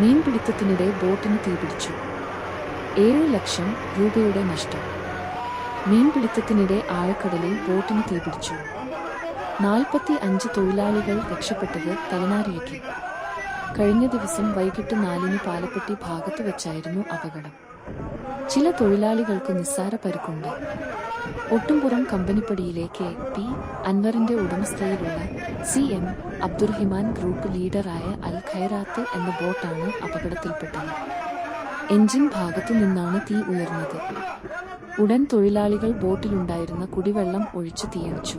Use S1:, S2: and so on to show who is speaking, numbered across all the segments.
S1: മീൻപിടുത്തത്തിനിടെ ബോട്ടിന് തീപിടിച്ചു ഏഴ് ലക്ഷം രൂപയുടെ നഷ്ടം. മീൻപിടുത്തത്തിനിടെ ആഴക്കടലിൽ ബോട്ടിന് തീപിടിച്ചു നാൽപ്പത്തി അഞ്ച് തൊഴിലാളികൾ രക്ഷപ്പെട്ടത് തലനാരിഴയ്ക്ക് കഴിഞ്ഞ ദിവസം വൈകിട്ട് നാലിന് പാലപ്പെട്ടി ഭാഗത്ത് വെച്ചായിരുന്നു അപകടം. ചില തൊഴിലാളികൾക്ക് നിസ്സാര പരിക്കുണ്ട്. ഒട്ടുംപുറം കമ്പനിപ്പടിയിലെ കെ പി. അൻവറിന്റെ ഉടമസ്ഥയിലുള്ള സി. എം. അബ്ദുറഹിമാൻ ഗ്രൂപ്പ് ലീഡറായ അൽ ഖൈറാത്ത് എന്ന ബോട്ടാണ് അപകടത്തിൽപ്പെട്ടത്. എഞ്ചിൻ ഭാഗത്തു നിന്നാണ് തീ ഉയർന്നത്. ഉടൻ തൊഴിലാളികൾ ബോട്ടിലുണ്ടായിരുന്ന കുടിവെള്ളം ഒഴിച്ചു തീയണച്ചു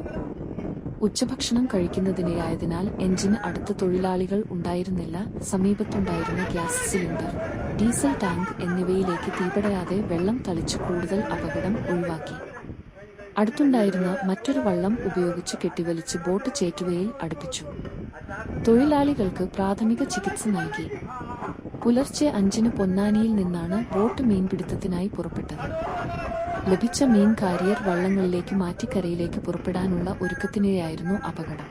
S1: ഉച്ചഭക്ഷണം കഴിക്കുന്നതിനിടെയായതിനാൽ എഞ്ചിന് അടുത്ത് തൊഴിലാളികൾ ഉണ്ടായിരുന്നില്ല സമീപത്തുണ്ടായിരുന്ന ഗ്യാസ് സിലിണ്ടർ ഡീസൽ ടാങ്ക് എന്നിവയിലേക്ക് തീപടയാതെ വെള്ളം തളിച്ച് കൂടുതൽ അപകടം ഒഴിവാക്കി. അടുത്തുണ്ടായിരുന്ന മറ്റൊരു വള്ളം ഉപയോഗിച്ച് കെട്ടിവലിച്ച് ബോട്ട് ചേറ്റുവയിൽ അടുപ്പിച്ചു. തൊഴിലാളികൾക്ക് പ്രാഥമിക ചികിത്സ നൽകി. പുലർച്ചെ അഞ്ചിന് പൊന്നാനിയിൽ നിന്നാണ് ബോട്ട് മീൻപിടുത്തത്തിനായി പുറപ്പെട്ടത്. ലഭിച്ച മീൻ കാരിയർ വള്ളങ്ങളിലേക്ക് മാറ്റിക്കരയിലേക്ക് പുറപ്പെടാനുള്ള ഒരുക്കത്തിനിടെയായിരുന്നു അപകടം.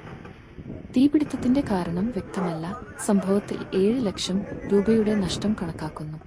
S1: തീപിടുത്തത്തിന്റെ കാരണം വ്യക്തമല്ല. സംഭവത്തിൽ ഏഴ് ലക്ഷം രൂപയുടെ നഷ്ടം കണക്കാക്കുന്നു.